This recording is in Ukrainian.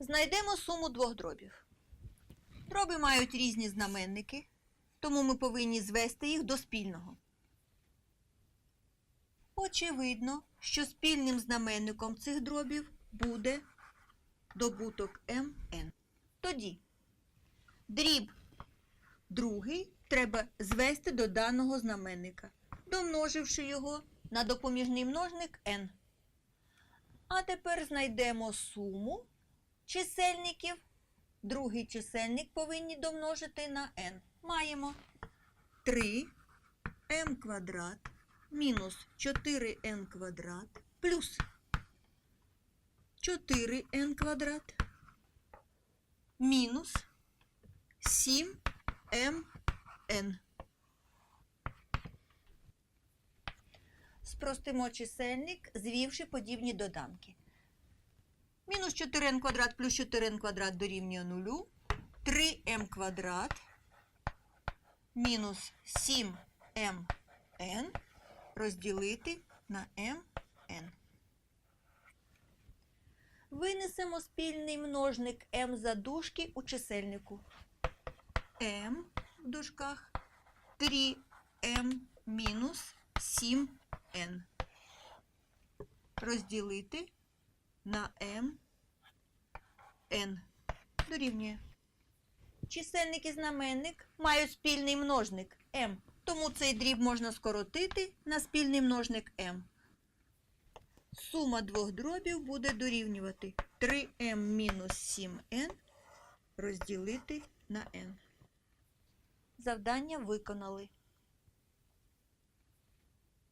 Знайдемо суму двох дробів. Дроби мають різні знаменники, тому ми повинні звести їх до спільного. Очевидно, що спільним знаменником цих дробів буде добуток МН. Тоді дріб другий треба звести до даного знаменника, домноживши його на допоміжний множник n. А тепер знайдемо суму чисельників. Другий чисельник повинні домножити на n. Маємо 3m квадрат мінус 4n квадрат плюс 4n квадрат мінус 7mn. Спростимо чисельник, звівши подібні доданки. Мінус 4n квадрат плюс 4n квадрат дорівнює 0. 3m квадрат мінус 7mn розділити на mn. Винесемо спільний множник m задушки у чисельнику. m в дужках 3m мінус 7n. Розділити на m n дорівнює. Чисельник і знаменник мають спільний множник m, тому цей дріб можна скоротити на спільний множник m. Сума двох дробів буде дорівнювати 3m мінус 7n розділити на n. Завдання виконали.